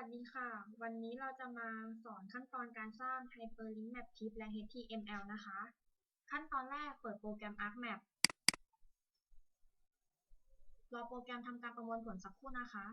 วัสดีค่ะ วันนี้เราจะมาสอนขั้นตอนการสร้าง Hyperlink Map Tip และ HTML นะคะ ขั้นตอนแรกเปิดโปรแกรม ArcMap รอโปรแกรมทำการประมวลผลสักครู่นะคะ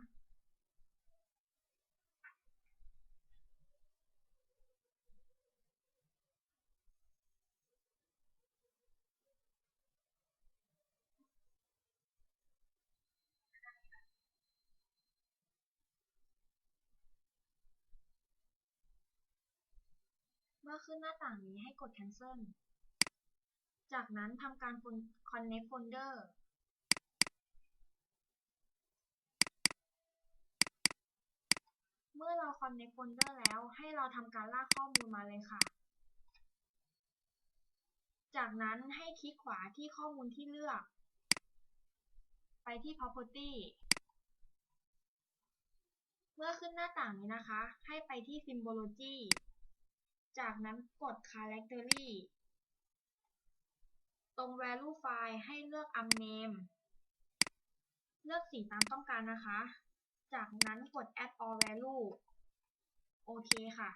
มื่อขึ้นหน้าต่างนี้ให้กด Cancel จากนั้นทำการ Connect Folder เมื่อเรา Connect Folder แล้วให้เราทำการลากข้อมูลมาเลยค่ะ จากนั้นให้คลิกขวาที่ข้อมูลที่เลือก ไปที่ Property เมื่อขึ้นหน้าต่างนี้นะคะ ให้ไปที่ Symbology จากนั้นกด Charactery ตรง Value File ให้เลือก Unnamed เลือกสีตามต้องการนะคะ จากนั้นกด Add All Value โอเคค่ะ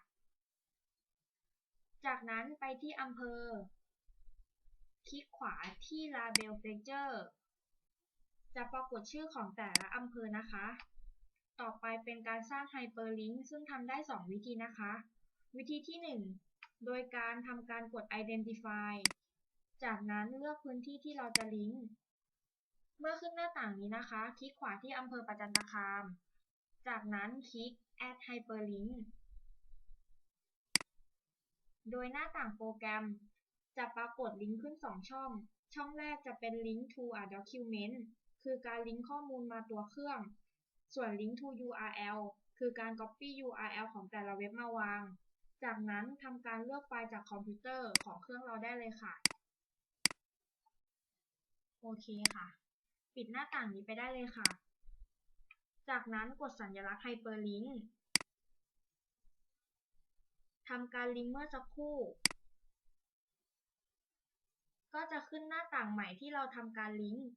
จากนั้นไปที่อำเภอ คลิกขวาที่ Label Feature จะปรากฏชื่อของแต่ละอำเภอนะคะ ต่อไปเป็นการสร้าง Hyperlink ซึ่งทำได้ 2 วิธีนะคะ วิธีที่ 1 โดยการทำการกด Identify จากนั้นเลือกพื้นที่ที่เราจะลิงก์ เมื่อขึ้นหน้าต่างนี้นะคะ คลิกขวาที่อำเภอประจันตคาม จากนั้นคลิก Add Hyperlink โดยหน้าต่างโปรแกรมจะปรากฏลิงก์ขึ้น 2 ช่อง ช่องแรกจะเป็น Link to a document คือการลิงก์ข้อมูลมาตัวเครื่อง ส่วน Link to URL คือการ Copy URL ของแต่ละเว็บมาวาง จากนั้นทำการเลือกไฟล์จากคอมพิวเตอร์ของเครื่องเราได้เลยค่ะ โอเคค่ะ ปิดหน้าต่างนี้ไปได้เลยค่ะ จากนั้นกดสัญลักษณ์ Hyperlink ทำการลิงก์เมื่อสักครู่ ก็จะขึ้นหน้าต่างใหม่ที่เราทำการลิงก์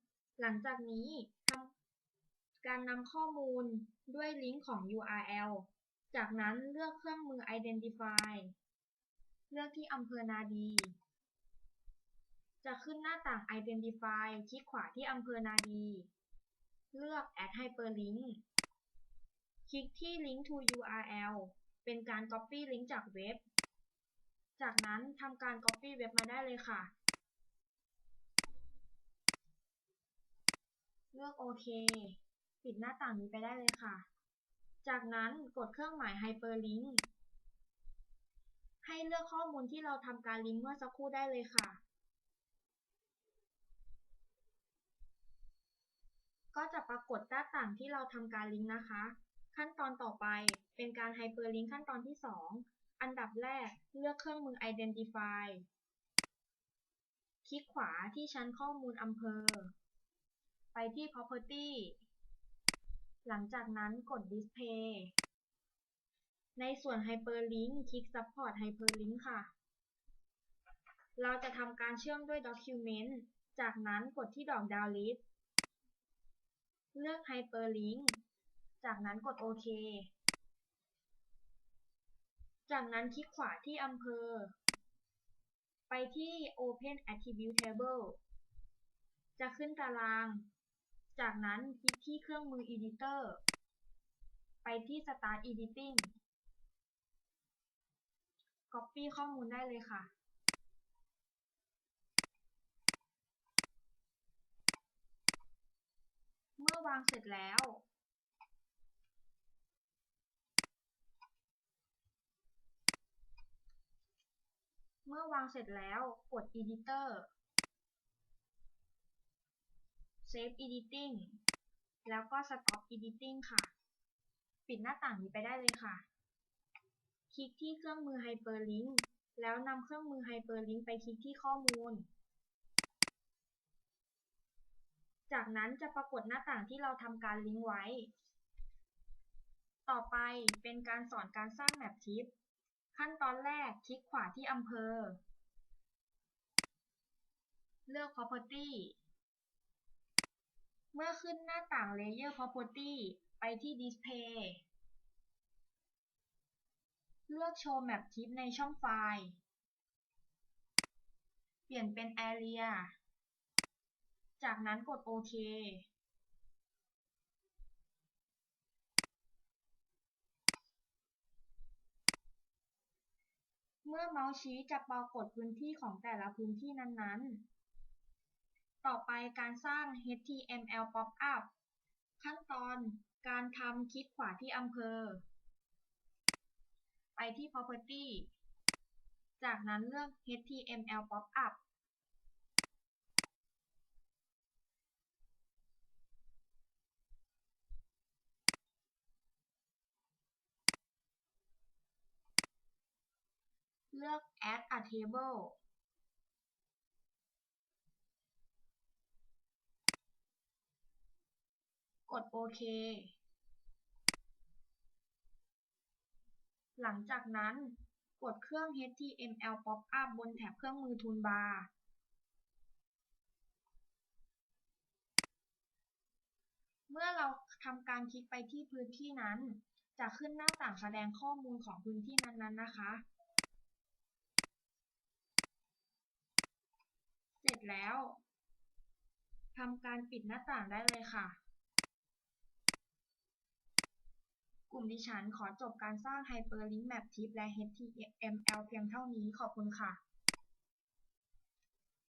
หลังจากนี้ทำการนำข้อมูลด้วยลิงก์ของ URL จากนั้นเลือกเครื่องมือ Identify เลือกที่อำเภอนาดี จะขึ้นหน้าต่าง Identify คลิกขวาที่อำเภอนาดี เลือก Add Hyperlink คลิกที่ Link to URL เป็นการ Copy ลิงก์จากเว็บ จากนั้นทำการ Copy เว็บมาได้เลยค่ะ เลือกโอเค ปิดหน้าต่างนี้ไปได้เลยค่ะ จากนั้นกดเครื่องหมาย Hyperlink ให้เลือกข้อมูลที่เราทำการลิงก์เมื่อสักครู่ได้เลยค่ะ ก็จะปรากฏหน้าต่างที่เราทำการลิงก์นะคะ ขั้นตอนต่อไปเป็นการ Hyperlink ขั้นตอนที่ 2 อันดับแรกเลือกเครื่องมือ Identify คลิกขวาที่ชั้นข้อมูลอำเภอ ไปที่ Property หลังจากนั้นกด Display ในส่วน Hyperlink คลิก Support Hyperlink ค่ะ เราจะทำการเชื่อมด้วย Document จากนั้นกดที่ดอกดาวลิสเลือก Hyperlink จากนั้นกดโอเค จากนั้นคลิกขวาที่อำเภอ ไปที่ Open Attribute Table จะขึ้นตาราง จากนั้นคลิกที่เครื่องมือ Editor ไปที่ Start Editing Copy ข้อมูลได้เลยค่ะ เมื่อวางเสร็จแล้ว เมื่อวางเสร็จแล้วกด Editor Save Editing แล้วก็ Stop Editing ค่ะ ปิดหน้าต่างนี้ไปได้เลยค่ะ คลิกที่เครื่องมือ Hyperlink แล้วนำเครื่องมือ Hyperlink ไปคลิกที่ข้อมูล จากนั้นจะปรากฏหน้าต่างที่เราทำการลิงก์ไว้ ต่อไปเป็นการสอนการสร้าง Map Tip ขั้นตอนแรกคลิกขวาที่อำเภอ เลือก Property เมื่อขึ้นหน้าต่าง Layer Property ไปที่ Display อกโชว์ Map Type ในช่องไฟล์ เปลี่ยนเป็น Area จากนั้นกดโอเคเมื่อเมาส์ชี้จะปรากฏพื้นที่ของแต่ละพื้นที่นั้นๆ ต่อไปการสร้าง HTML Popup ขั้นตอนการทำคลิกขวาที่อำเภอ ไปที่ Property จากนั้นเลือก HTML Popup เลือก Add a Table ดโอเค หลังจากนั้นกดเครื่อง HTML Popup บนแถบเครื่องมือ Toolbar เมื่อเราทำการคลิกไปที่พื้นที่นั้น จะขึ้นหน้าต่างแสดงข้อมูลของพื้นที่นั้นๆนะคะ เสร็จแล้วทำการปิดหน้าต่างได้เลยค่ะ กลุ่มดิฉันขอจบการสร้างไฮเปอร์ลิงก์แมปทิปและ HTML เพียงเท่านี้ ขอบคุณค่ะ